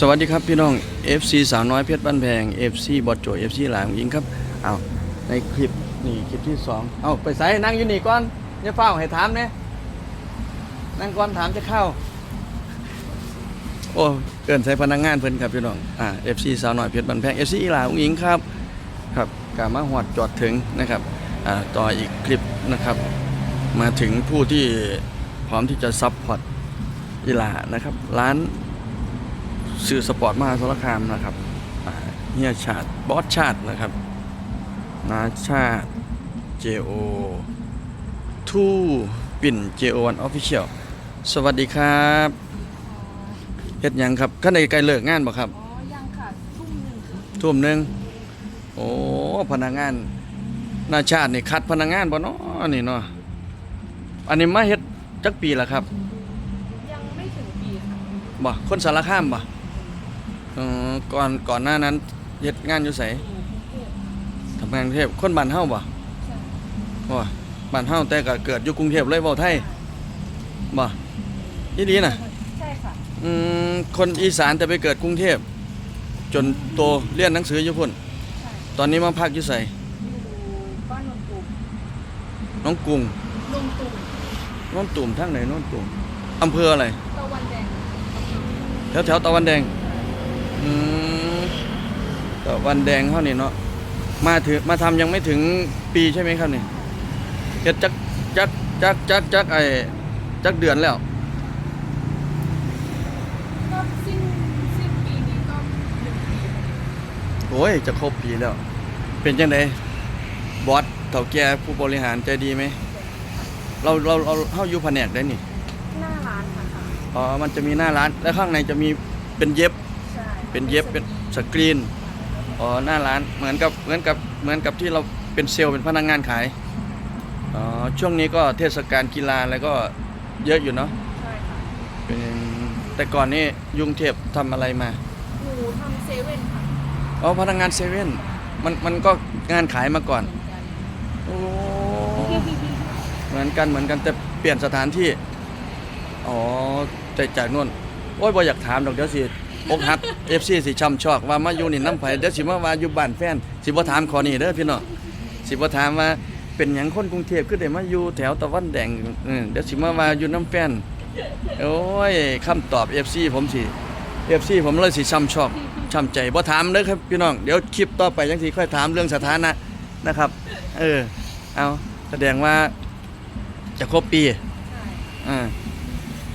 สวัสดีครับพี่น้อง FC สาวน้อยเพชรบ้านแพง FC บอดโจ FC หลามยิงครับเอาในคลิปนี่คลิปที่สองเอาไปใส่นั่งอยู่นี่ก่อนอย่าเฝ้าให้ถามเนี่ยนั่งก่อนถามจะเข้า โอ้เกินใส่พนักงานเพิ่นครับพี่น้องอ่า FC สาวน้อยเพชรบ้านแพง FC หลามยิงครับครับกามาหอดจอดถึงนะครับอ่าต่ออีกคลิปนะครับ มาถึงผู้ที่พร้อมที่จะซับพอร์ตอีหลานะครับร้าน สื่อสปอร์ตมหาสารคามนะครับอ่าเฮียชาติบอสชาตินะครับนาชาติ JO ทูปิ่น JO วันออฟฟิเชียลสวัสดีครับเฮ็ดหยังครับขั้นในใกล้เลิกงานบ่ครับ อ๋อ ยังค่ะ ทุ่มหนึ่งค่ะทุ่มหนึ่งโอ้พนักงานนาชาตินี่คัดพนักงานบ่เนาะนี่เนาะอันนี้มาเฮ็ดจักปีละครับ ยังไม่ถึงปีค่ะบ่คนสารคามบ่เออก่อนก่อนหน้านั้นเฮ็ดงานอยู่ไสอยู่กรุงเทพทำงานกรุงเทพคนบ้านเฮาบ่ใช่ว่าบ้านเฮาแต่ก็เกิดอยู่กรุงเทพเลยเว้าไทยบ่อีหลีน่ะ ใช่ค่ะอืมคนอีสานแต่ไปเกิดกรุงเทพ จนโตเรียนหนังสืออยู่พุ่น ใช่ตอนนี้มาพักอยู่ไสอยู่บ้านนนตุ่มน้องกรุงนนตุ่มน้องตุ่มทางไหนน้องตุ่มอำเภออะไรตะวันแดงแถวแถวตะวันแดง อืมตะวันแดงเฮานี่เนาะมาถึงมาทำยังไม่ถึงปีใช่ไหมครับนี่เฮ็ดจักจักจักจักจักไอ้จักเดือนแล้วก็สิ้นสิ้นปีนี้ก็หนึ่งปีโอ้ยจะครบปีแล้ว เป็นจังไดบอสเถ่าแก่ผู้บริหารใจดีไหมเราเราเราเข้าอยู่แผนกได้นี่หน้าร้านค่ะค่ะอ๋อมันจะมีหน้าร้าน แล้วข้างในจะมีเป็นเย็บใช่ เป็นเย็บเป็นสกรีนอ๋อหน้าร้านเหมือนกับเหมือนกับเหมือนกับที่เราเป็นเซลล์เป็นพนักงานขายอ๋อช่วงนี้ก็เทศกาลกีฬาอะไรก็เยอะอยู่เนาะใช่ค่ะเป็นแต่ก่อนนี่ยุงเทพทำอะไรมาหนูทำเซเว่นค่ะอ๋อพนักงานเซเว่นมันมันก็งานขายมาก่อนเหมือนกันโอ้เหมือนกันเหมือนกันแต่เปลี่ยนสถานที่ อ๋อแต่จากนู่นโอ้ยบ่อยากถามดอกเดี๋ยวสิอกหัก FC สิช้ำชอกว่ามาอยู่นี่น้ำไผเดี๋ยวสิมาว่าอยู่บ้านแฟน สิบ่ถามขอนี่เด้อพี่น้องสิบ่ถามว่าเป็นหยังคนกรุงเทพคือได้มาอยู่แถวตะวันแดงเออเดี๋ยวสิมาว่าอยู่น้ำแฟนโอ้ยคำตอบ FC ผมสิ FC ผมเลยสิช้ำชอกช้ำใจบ่ถามเด้อครับพี่น้องเดี๋ยวคลิปต่อไปจังสิค่อยถามเรื่องสถานะนะครับ เออเอาแสดงว่าจะครบปีอ่า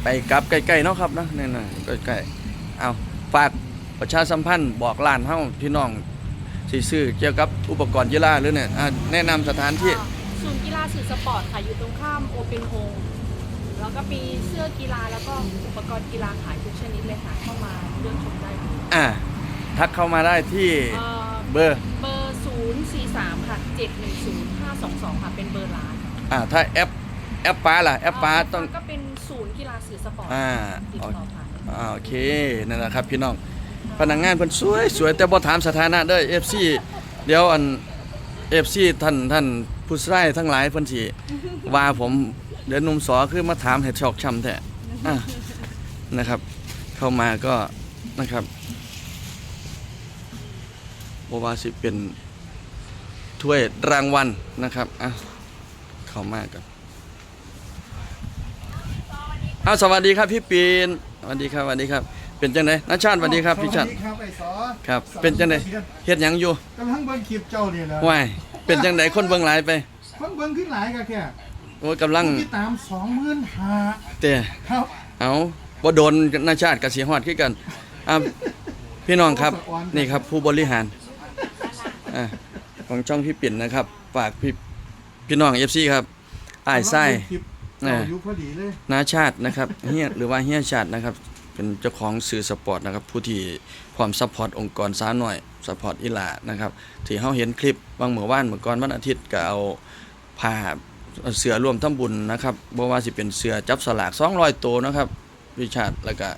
ไปกลับใกล้ๆเนาะครับนะนี่นะใกล้ๆเอาฝาก ประชาสัมพันธ์บอกร้านเฮาพี่น้องสิซื้อเกี่ยวกับอุปกรณ์กีฬาหรือเนี่ยอ่าแนะนำสถานที่ อ่าศูนย์กีฬาสื่อสปอร์ตค่ะอยู่ตรงข้ามโอเปนโฮมแล้วก็มีเสื้อกีฬาแล้วก็อุปกรณ์กีฬาขายทุกชนิดเลยค่ะเข้ามาเลือกชมได้ที่อ่าทักเข้ามาได้ที่เอ่อเบอร์ เบอร์ 043 ค่ะ 710 522 ค่ะ เป็นเบอร์ร้านอ่าถ้าแอปแอปป้าล่ะแอปป้าต้อง ก็เป็นศูนย์กีฬาสื่อสปอร์ตอ่า ติดโอต่อผ่านอ่าโอเคนั่นแหละครับพี่น้อง พนักงานเพิ่นสวยสวยแต่บ่ถามสถานะเด้อ FC เดี๋ยวอัน FC ท่านท่านผู้ชายทั้งหลายเพิ่นสิว่าผมเดี๋ยวหนุ่มสอคือมาถามให้ชอกช้ำแท้อะนะครับ เข้ามาก็นะครับบ่ว่าสิเป็นถ้วยรางวัลนะครับอะเข้ามากันอ้าวสวัสดีครับพี่ปีนสวัสดีครับสวัสดีครับ เป็นจังไดนัชชาติสวัสดีครับพี่ชาติสวัสดีครับไอ้สอครับ เป็นจังไดเฮ็ดหยังอยู่กำลังเบิ่งคลิปเจ้านี่แหละว้ายเป็นจังไดคนเบิ่งหลายไปเพิ่งเบิ่งขึ้นหลายก็แค่โอ้ยกำลังผู้ที่ตามสองหมื่นห้าเตะครับเอาบ่โดนนาชาติกับสีฮอดคือกันอะพี่น้องครับนี่ครับผู้บริหารอะของช่องพี่ปิ่นนะครับฝากพี่พี่น้อง FC ครับอ้ายไส้กำลังเบิ่งคลิปเจ้าอยู่พอดีเลยนาชาตินะครับเฮียหรือว่าเฮียชาตินะครับ เป็นเจ้าของสื่อสปอร์ตนะครับผู้ที่พร้อมซัพพอร์ตองค์กรสาวหน่อยซัพพอร์ตอีหลานะครับที่เฮาเห็นคลิปบางเมื่อวานเมื่อก่อนวันอาทิตย์ก็เอาผ้าเสือรวมทำบุญนะครับบ่ว่าสิเป็นเสือจับสลาก200ตัวนะครับวิชาติแล้วก็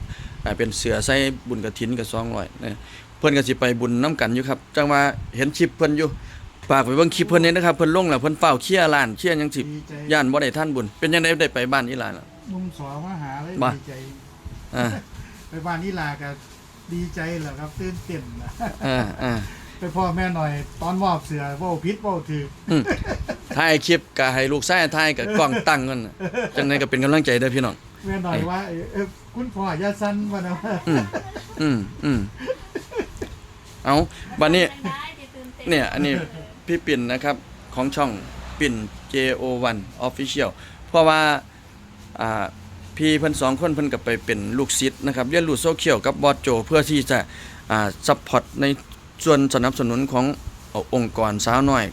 อ่าเป็นเสือใส่บุญกฐินก็200นะเพิ่นก็สิไปบุญน้กันอยู่ครับจังว่าเห็นคลิปเพิ่นอยู่ฝากไปเบิ่งคลิปเพิ่นนี่นะครับเพิ่นลงแล้วเพิ่นเฝ้าเคลียร์ร้านเคลียร์หยังสิดีใจย่านบ่ได้ท่านบุญเป็นยังไงได้ไปบ้านอีหลาล่ะมุมสอมาหาเลยบ่ดีใจอ่า ไปบ้านนี่ลากับดีใจเหรอครับตื่นเต้นนะเออเออไปพ่อแม่หน่อยตอนมอบเสือเว้าพิษเว้าถืออืมถ่ายคลิปก็ให้ลูกชายถ่ายกับกล้องตั้งกันน่ะจังไดก็เป็นกำลังใจเด้อพี่น้อง แม่หน่อยว่าเอ้ยเอ้ยคุณพ่ออย่าสั้นว่านะว่าอืมอืมอืมเอาวันนี้ได้ที่ตื่นเต้นเนี่ยอันนี้พี่ปิ่นนะครับของช่องปิ่น JO1 Official เพราะว่าอ่า พี่เพิ่นสองคนเพิ่นก็ไปเป็นลูกศิษย์นะครับเรียนรู้โซเชียลกับบอสโจ เพื่อที่จะอ่าซัพพอร์ตในส่วนสนับสนุนของอองค์กรสาวน้อย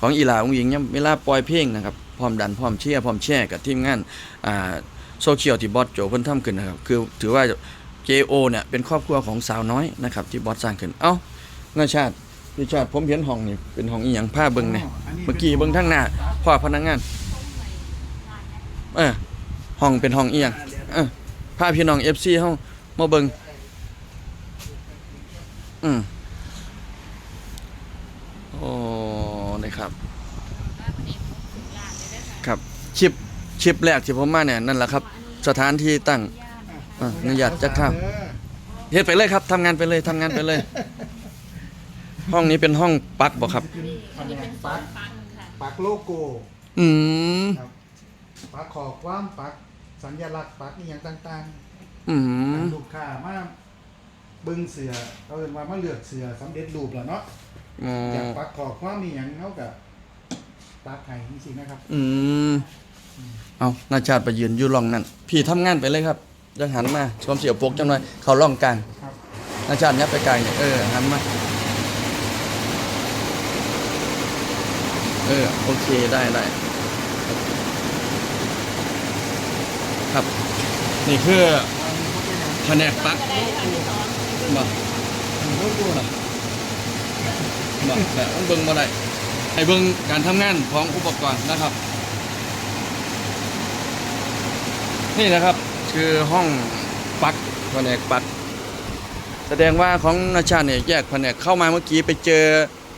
ของอีหลาองหญิงเนี่ยเวลาปล่อยเพลงนะครับพร้อมดันพร้อมเชียร์พร้อมแชร์กับทีมงานอ่าโซเชียลที่บอสโจเพิ่นทำขึ้นนะครับคือถือว่า JO เนี่ยเป็นครอบครัวของสาวน้อยนะครับที่บอสสร้างขึ้นเอ้าเงาชาติพี่ชาติผมเห็นห้องนี่เป็นห้องอีหยังผ้าเบิ่งเนี่ยเมื่อกี้เบิ่งทางหน้าพ่อพนักงานเออ ห้องเป็นห้องอีหยังเออพาพี่น้อง FC เฮามาเบิ่งอืมโอ้นี่ครับ ครับชิปชิปแรกที่ผมมาเนี่ยนั่นแหละครับ สถานที่ตั้งอะอนุญาตจะเข้าเฮ็ดไปเลยครับทำงานไปเลยทำงานไปเลย ห้องนี้เป็นห้องปักบ่ครับอันนี้เป็นปักปักโลโก้ อืม ครับ ปักขอความปักสัญลักษณ์ปักนี่อย่างต่างอืๆม ลูกค้ามาเบิ่งเสือเขาเอิ้นว่ามาเลือกเสือสำเร็จรูปแล้วเนาะอ๋อ อยากปักขอความมีหยังเฮากับปักให้จริงๆนะครับ อืม เอานาชาติไปยืนอยู่ร่องนั่น พี่ทำงานไปเลยครับยังหันมาสวมเสียวปกจังหน่อย เขาร่องกลางครับ นาชาติยับไปกลางเนี่ยเออ หันมา เออ โอเค ได้ได้ ครับ นี่คือแผนกปักบ่โลโก้บ่แต่ต้องเบิ่งมาได้ให้เบิ่งการทำงานของอุปกรณ์นะครับ นี่นะครับคือห้องปักแผนกปัก แสดงว่าของนาชาเนี่ยแยกแผนกเข้ามาเมื่อกี้ไปเจอ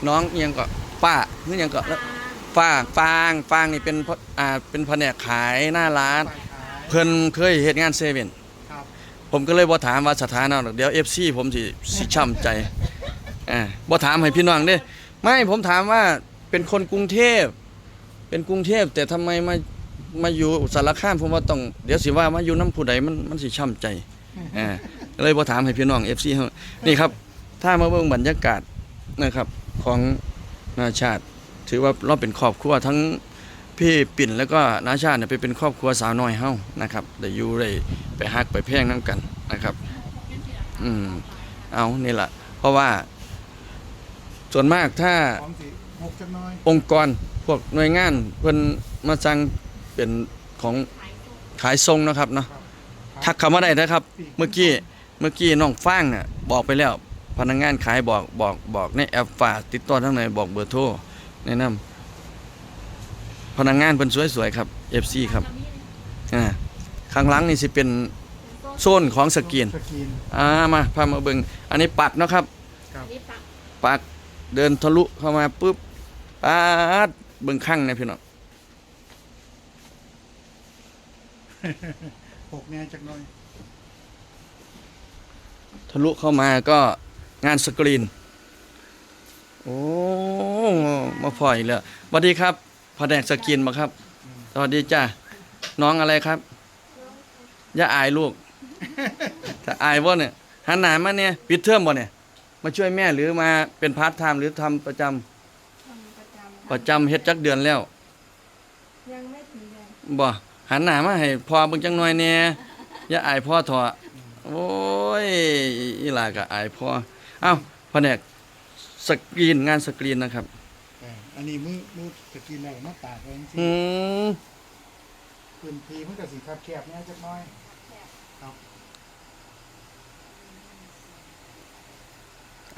น้องอิหยังก็ป้าหรืออิหยังก็แล้วฟางฟางฟางนี่เป็นพอ่าเป็นแผนกขายหน้าร้าน เพิ่นเคยเฮ็ดงานเซเว่นครับ ผมก็เลยบ่ถามว่าสถานะหรอกเดี๋ยว FC ผมสิสิช้ำใจอ่าบ่ถามให้พี่น้องเด้ไม่ผมถามว่าเป็นคนกรุงเทพ เป็นกรุงเทพ แต่ทำไมมามาอยู่สารคามผมว่าต้องเดี๋ยวสิว่ามาอยู่น้ำผู้ใดมันมันสิช้ำใจอ่าก็เลยบ่ถามให้พี่น้อง FC เฮานี่ครับ ถ้ามาเบิ่งบรรยากาศนะครับของนาชาติ ถือว่าเราเป็นครอบครัวทั้ง พี่ปิ่นแล้วก็น้าชาติเนี่ยไปเป็นครอบครัวสาวน้อยเฮานะครับได้อยู่ได้ไปฮักไปแพงนํกันนะครับ อืมเอานี่แหละเพราะว่า ส่วนมากถ้าอมสิหกจักหน้อยองค์กรพวกหน่วยงานเพิ่นมาสั่งเป็นของขายทรงนะครับเนาะทักเข้ามาได้นะครับ เมื่อกี้เมื่อกี้น้องฟ้างน่ะบอกไปแล้ว พนักงานขายบอกบอกบอกในแอปฝากติดต่อทางไหนบอกเบอร์โทรแนะนำ พนักงานเพิ่นสวยๆครับ FC ครับอ่าข้างหลังนี่สิเป็นโซนของสกรีนสกรีนอ่ามาพามาเบิ่งอันนี้ปักเนาะครับ นี่ปักปักเดินทะลุเข้ามาปุ๊บปาดเบิ่งข้างเนี่ยพี่น้องหกแน่จักหน้อย ทะลุเข้ามาก็งานสกรีน โอ้ มาพออีกแล้วสวัสดีครับ แผนกสกรีนมาครับ สวัสดีจ้าน้องอะไรครับ อย่าอายลูก ถ้าอายบ่เนี่ยหันหน้ามาเนี่ยปิดเทอมบ่เนี่ย มาช่วยแม่หรือมาเป็นพาร์ทไทม์หรือทำประจำทำประจำประจำเฮ็ดจักเดือนแล้วยังไม่ถึงเดือนบ่หันหน้ามาให้พ่อเบิ่งจังหน่อยแหน่อย่าอายพ่อเถอะโอ้ยอีหลาก็อายพ่อเอ้าแผนกสกรีนงานสกรีนนะครับเอออันนี้มือมือสกรีนแล้วมาตากไว้จริงอืมๆพื้นที่มันก็สิคับแคบแน่จักหน้อย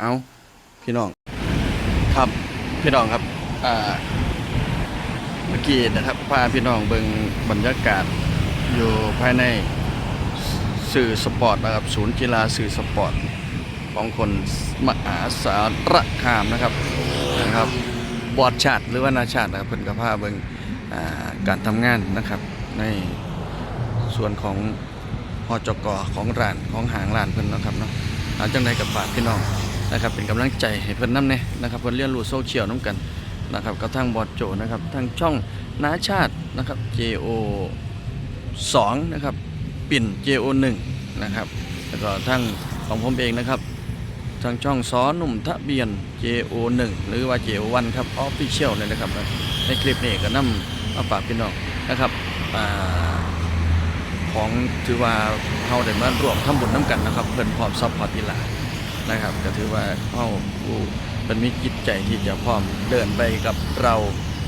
เอาพี่น้อง ครับพี่น้องครับ อ่า เมื่อกี้นะครับพาพี่น้องเบิ่งบรรยากาศอยู่ภายในสื่อสปอร์ตนะครับ ศูนย์กีฬาสื่อสปอร์ต ของคนมหาสารคามนะครับนะครับ บอดชาติหรือว่านาชาตินะครับเพิ่นก็พาเบิ่งการทำงานนะครับในส่วนของหจกอของร้านของหางร้านเพิ่นนะครับเนาะอาจังใดกับฝากพี่น้องนะครับเป็นกำลังใจให้เพิ่นนำแน่นะครับเพิ่นเรียนรู้โซเชียลนํกันนะครับกับทางบอดโจนะครับทางช่องนาชาตินะครับ JO 2นะครับปิ่น JO 1นะครับแล้วก็ทางของผมเองนะครับ ทางช่องสอหนุ่มทะเบียน JO1 หรือว่า JO1 ครับ Official เลยนะครับ ในคลิปนี้ก็นำมาฝากพี่น้องนะครับอของถือว่าเฮาได้มาร่วมทำบุญน้ำกันนะครับ เพิ่อนพร้อมซัพพอร์ตอีหลานะครับ ก็ถือว่าเฮาผู้เป็นมีจิตใจที่จะพร้อมเดินไปกับเรา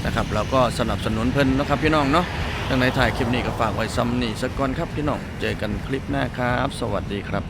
นะครับเราก็สนับสนุนเพิ่อนนะครับพี่น้องเนาะดังในถ่ายคลิปนี้ก็ฝากไว้ซ้ำนี่สักก่อนครับพี่น้อง เจอกันคลิปหน้าครับ สวัสดีครับ